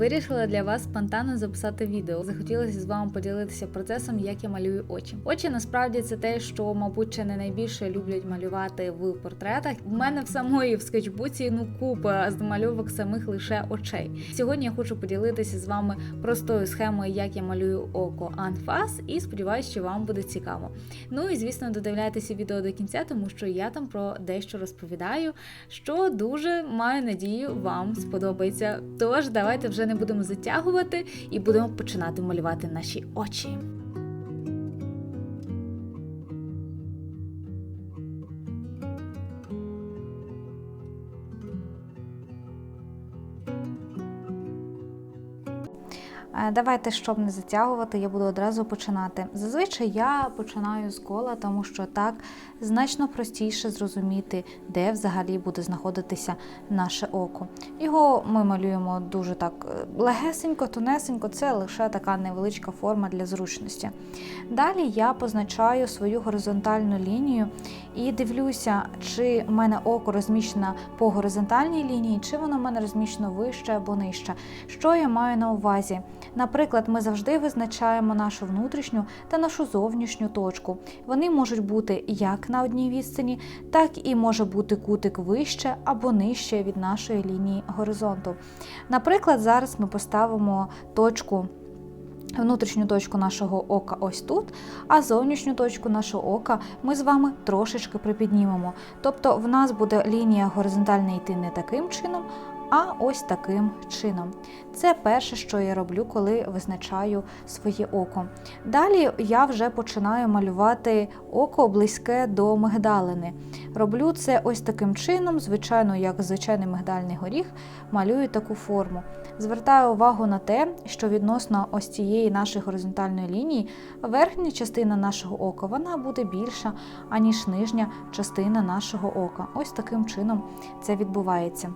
Вирішила для вас спонтанно записати відео. Захотілося з вами поділитися процесом, як я малюю очі. Очі насправді це те, що, мабуть, чи не найбільше люблять малювати в портретах. У мене в самої в скетчбуці ну купа змальовок самих лише очей. Сьогодні я хочу поділитися з вами простою схемою, як я малюю око анфас, і сподіваюся, що вам буде цікаво. Ну і звісно, додивляйтеся відео до кінця, тому що я там про дещо розповідаю, що дуже маю надію вам сподобається. Тож давайте вже не будемо затягувати і будемо починати малювати наші очі. Давайте, щоб не затягувати, я буду одразу починати. Зазвичай я починаю з кола, тому що так значно простіше зрозуміти, де взагалі буде знаходитися наше око. Його ми малюємо дуже так е, легесенько, тонесенько, це лише така невеличка форма для зручності. Далі я позначаю свою горизонтальну лінію і дивлюся, чи в мене око розміщено по горизонтальній лінії, чи воно в мене розміщено вище або нижче. Що я маю на увазі? Наприклад, ми завжди визначаємо нашу внутрішню та нашу зовнішню точку. Вони можуть бути як на одній відстані, так і може бути кутик вище або нижче від нашої лінії горизонту. Наприклад, зараз ми поставимо точку. Внутрішню точку нашого ока ось тут, а зовнішню точку нашого ока ми з вами трошечки припіднімемо. Тобто в нас буде лінія горизонтальна йти не таким чином, а ось таким чином. Це перше, що я роблю, коли визначаю своє око. Далі я вже починаю малювати око близьке до мигдалини. Роблю це ось таким чином, звичайно, як звичайний мигдальний горіх, малюю таку форму. Звертаю увагу на те, що відносно ось цієї нашої горизонтальної лінії верхня частина нашого ока вона буде більша, аніж нижня частина нашого ока. Ось таким чином це відбувається.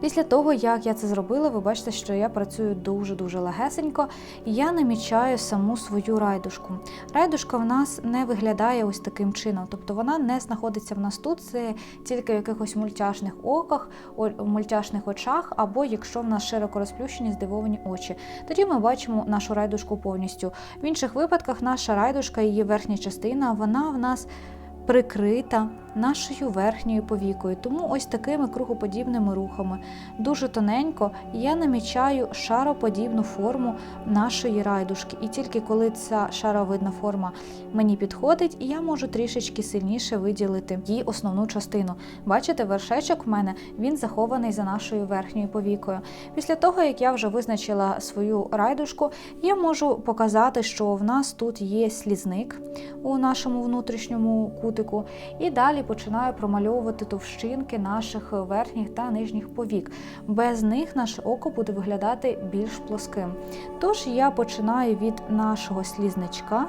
Після того, як я це зробила, ви бачите, що я працюю дуже-дуже легесенько, і я намічаю саму свою райдушку. Райдушка в нас не виглядає ось таким чином, тобто вона не знаходиться в нас тут, це тільки в якихось мультяшних оках, о- мультяшних очах, або якщо в нас широко розплющені здивовані очі. Тоді ми бачимо нашу райдушку повністю. В інших випадках наша райдушка, її верхня частина, вона в нас прикрита нашою верхньою повікою. Тому ось такими кругоподібними рухами, дуже тоненько, я намічаю шароподібну форму нашої райдушки. І тільки коли ця шаровидна форма мені підходить, я можу трішечки сильніше виділити її основну частину. Бачите, вершечок в мене він захований за нашою верхньою повікою. Після того, як я вже визначила свою райдушку, я можу показати, що в нас тут є слізник у нашому внутрішньому кутику, і далі починаю промальовувати товщинки наших верхніх та нижніх повік. Без них наше око буде виглядати більш плоским. Тож я починаю від нашого слізничка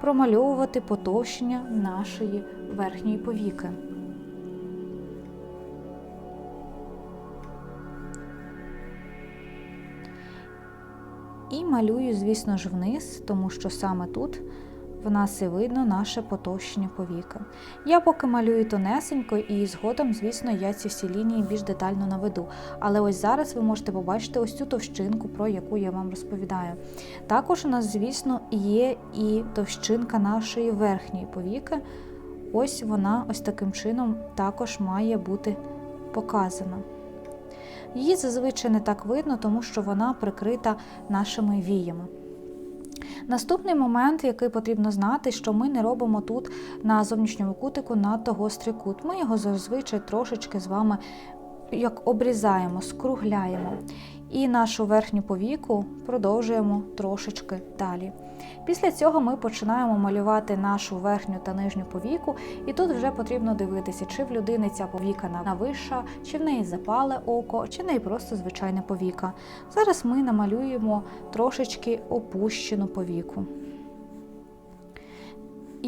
промальовувати потовщення нашої верхньої повіки. І малюю, звісно ж, вниз, тому що саме тут в нас і видно наше потовщення повіки. Я поки малюю тонесенько, і згодом, звісно, я ці всі лінії більш детально наведу. Але ось зараз ви можете побачити ось цю товщинку, про яку я вам розповідаю. Також у нас, звісно, є і товщинка нашої верхньої повіки. Ось вона ось таким чином також має бути показана. Її зазвичай не так видно, тому що вона прикрита нашими віями. Наступний момент, який потрібно знати, що ми не робимо тут на зовнішньому кутику надто гострий кут. Ми його зазвичай трошечки з вами як обрізаємо, скругляємо. І нашу верхню повіку продовжуємо трошечки далі. Після цього ми починаємо малювати нашу верхню та нижню повіку, і тут вже потрібно дивитися, чи в людини ця повіка навища, чи в неї запале око, чи в неї просто звичайна повіка. Зараз ми намалюємо трошечки опущену повіку.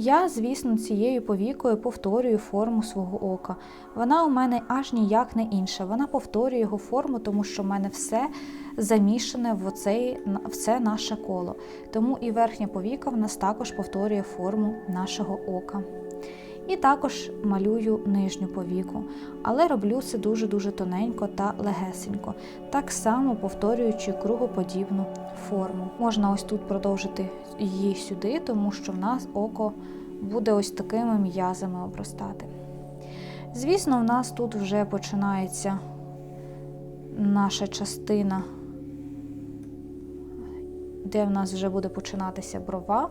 Я, звісно, цією повікою повторюю форму свого ока. Вона у мене аж ніяк не інша. Вона повторює його форму, тому що в мене все замішане в, оцей, в це наше коло. Тому і верхня повіка в нас також повторює форму нашого ока. І також малюю нижню повіку, але роблю це дуже-дуже тоненько та легесенько, так само повторюючи кругоподібну форму. Можна ось тут продовжити її сюди, тому що в нас око буде ось такими м'язами обростати. Звісно, в нас тут вже починається наша частина, де в нас вже буде починатися брова.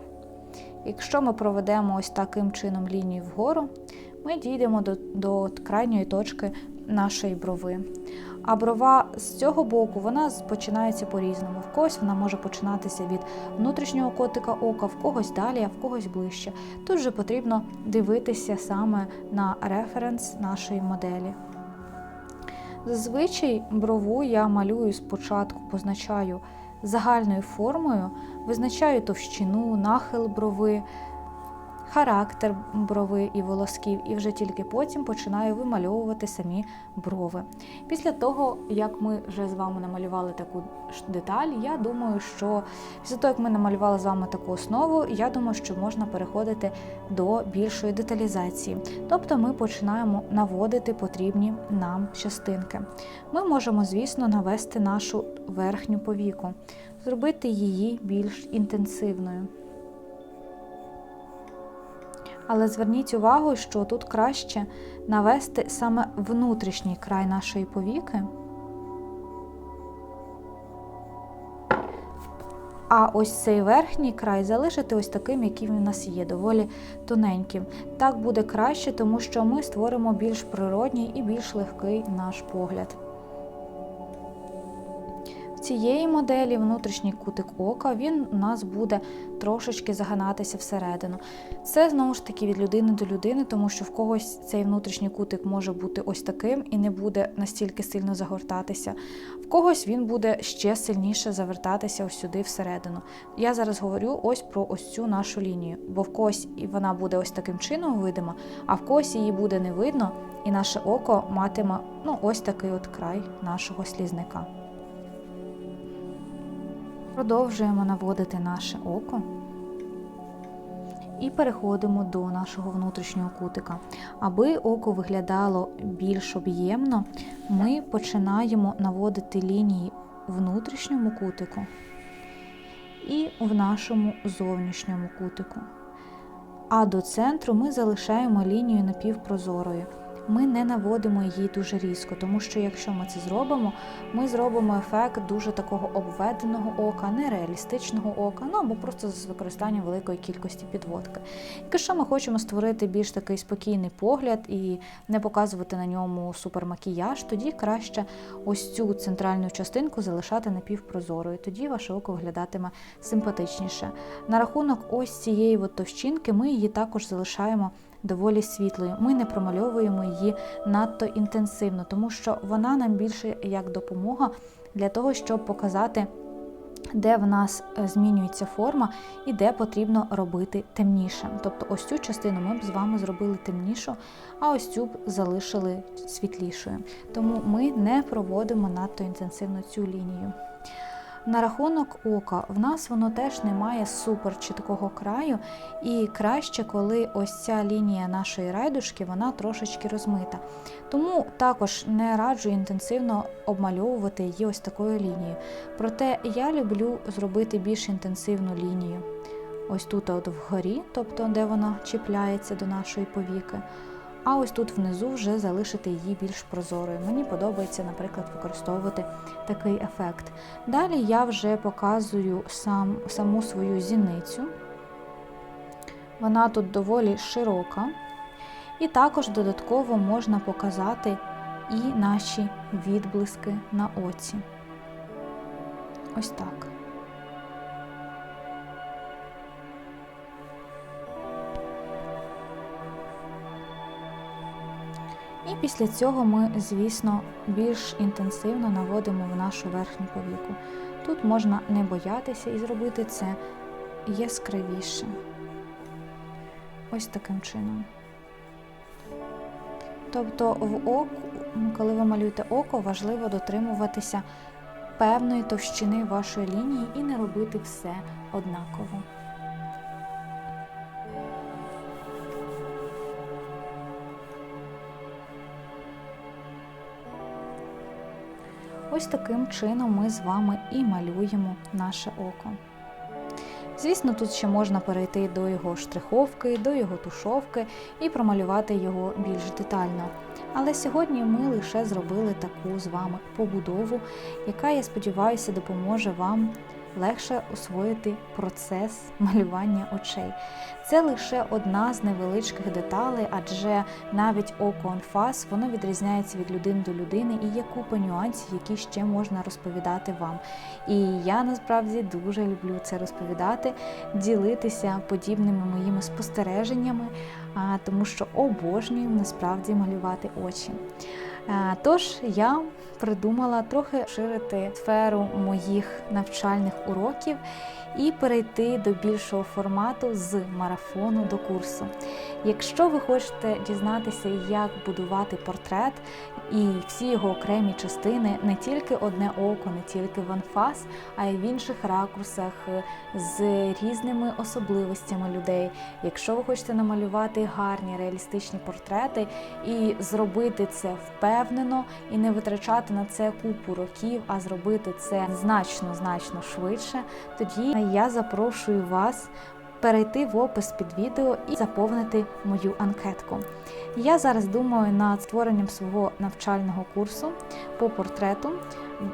Якщо ми проведемо ось таким чином лінію вгору, ми дійдемо до, до крайньої точки нашої брови. А брова з цього боку вона починається по-різному. В когось вона може починатися від внутрішнього котика ока, в когось далі, а в когось ближче. Тут же потрібно дивитися саме на референс нашої моделі. Зазвичай брову я малюю спочатку, позначаю загальною формою, визначаю товщину, нахил брови, характер брови і волосків, і вже тільки потім починаю вимальовувати самі брови. Після того, як ми вже з вами намалювали таку деталь, я думаю, що після того, як ми намалювали з вами таку основу, я думаю, що можна переходити до більшої деталізації. Тобто ми починаємо наводити потрібні нам частинки. Ми можемо, звісно, навести нашу верхню повіку, зробити її більш інтенсивною. Але зверніть увагу, що тут краще навести саме внутрішній край нашої повіки. А ось цей верхній край залишити ось таким, яким він у нас є, доволі тоненьким. Так буде краще, тому що ми створимо більш природній і більш легкий наш погляд. Цієї моделі внутрішній кутик ока він у нас буде трошечки загинатися всередину. Це знову ж таки від людини до людини, тому що в когось цей внутрішній кутик може бути ось таким і не буде настільки сильно загортатися. В когось він буде ще сильніше завертатися ось сюди всередину. Я зараз говорю ось про ось цю нашу лінію, бо в когось вона буде ось таким чином видима, а в когось її буде не видно, і наше око матиме ну, ось такий от край нашого слізника. Продовжуємо наводити наше око і переходимо до нашого внутрішнього кутика. Аби око виглядало більш об'ємно, ми починаємо наводити лінії в внутрішньому кутику і в нашому зовнішньому кутику. А до центру ми залишаємо лінію напівпрозорою ми не наводимо її дуже різко, тому що якщо ми це зробимо, ми зробимо ефект дуже такого обведеного ока, нереалістичного ока, ну або просто з використанням великої кількості підводки. Якщо ми хочемо створити більш такий спокійний погляд і не показувати на ньому супермакіяж, тоді краще ось цю центральну частинку залишати напівпрозорою. Тоді ваше око виглядатиме симпатичніше. На рахунок ось цієї от товщинки ми її також залишаємо доволі світлою. Ми не промальовуємо її надто інтенсивно, тому що вона нам більше як допомога для того, щоб показати. Де в нас е, змінюється форма і де потрібно робити темніше. Тобто ось цю частину ми б з вами зробили темнішу, а ось цю б залишили світлішою. Тому ми не проводимо надто інтенсивно цю лінію. На рахунок ока, в нас воно теж не має супер чіткого краю, і краще, коли ось ця лінія нашої райдушки вона трошечки розмита. Тому також не раджу інтенсивно обмальовувати її ось такою лінією. Проте я люблю зробити більш інтенсивну лінію. Ось тут от вгорі, тобто де вона чіпляється до нашої повіки а ось тут внизу вже залишити її більш прозорою. Мені подобається, наприклад, використовувати такий ефект. Далі я вже показую сам, саму свою зіницю. Вона тут доволі широка. І також додатково можна показати і наші відблиски на оці. Ось так. І після цього ми, звісно, більш інтенсивно наводимо в нашу верхню повіку. Тут можна не боятися і зробити це яскравіше. Ось таким чином. Тобто, в оку, коли ви малюєте око, важливо дотримуватися певної товщини вашої лінії і не робити все однаково. Ось таким чином ми з вами і малюємо наше око. Звісно, тут ще можна перейти до його штриховки, до його тушовки і промалювати його більш детально. Але сьогодні ми лише зробили таку з вами побудову, яка, я сподіваюся, допоможе вам легше освоїти процес малювання очей. Це лише одна з невеличких деталей, адже навіть око анфас воно відрізняється від людини до людини і є купа нюансів, які ще можна розповідати вам. І я насправді дуже люблю це розповідати, ділитися подібними моїми спостереженнями, тому що обожнюю насправді малювати очі. Е, Тож я придумала трохи ширити сферу моїх навчальних уроків і перейти до більшого формату з марафону до курсу. Якщо ви хочете дізнатися, як будувати портрет і всі його окремі частини, не тільки одне око, не тільки в анфас, а й в інших ракурсах е, з різними особливостями людей. Якщо ви хочете намалювати гарні реалістичні портрети і зробити це впевнено і не витрачати на це купу років, а зробити це значно значно швидше, тоді я запрошую вас перейти в опис під відео і заповнити мою анкетку. Я зараз думаю над створенням свого навчального курсу по портрету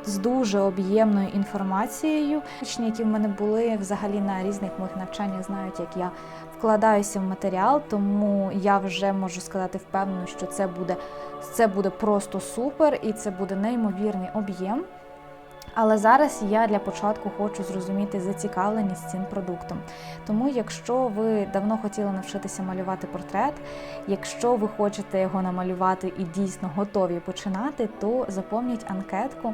з дуже об'ємною інформацією. Учні, які в мене були взагалі на різних моїх навчаннях, знають, як я вкладаюся в матеріал, тому я вже можу сказати впевнено, що це буде, це буде просто супер і це буде неймовірний об'єм. Але зараз я для початку хочу зрозуміти зацікавленість цим продуктом. Тому, якщо ви давно хотіли навчитися малювати портрет, якщо ви хочете його намалювати і дійсно готові починати, то заповніть анкетку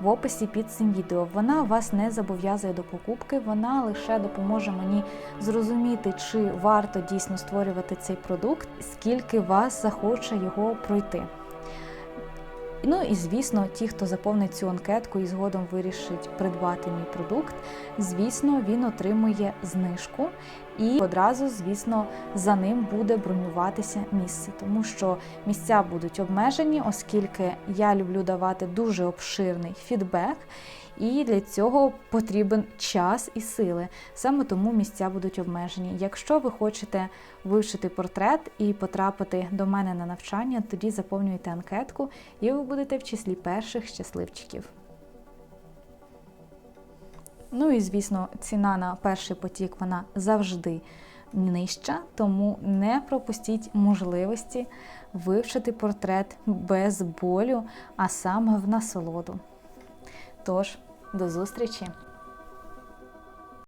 в описі під цим відео. Вона вас не зобов'язує до покупки, вона лише допоможе мені зрозуміти, чи варто дійсно створювати цей продукт, скільки вас захоче його пройти. Ну і звісно, ті, хто заповнить цю анкетку і згодом вирішить придбати мій продукт, звісно, він отримує знижку і одразу, звісно, за ним буде бронюватися місце, тому що місця будуть обмежені, оскільки я люблю давати дуже обширний фідбек. І для цього потрібен час і сили. Саме тому місця будуть обмежені. Якщо ви хочете вивчити портрет і потрапити до мене на навчання, тоді заповнюйте анкетку, і ви будете в числі перших щасливчиків. Ну і звісно, ціна на перший потік вона завжди нижча, тому не пропустіть можливості вивчити портрет без болю, а саме в насолоду. Тож, до зустрічі!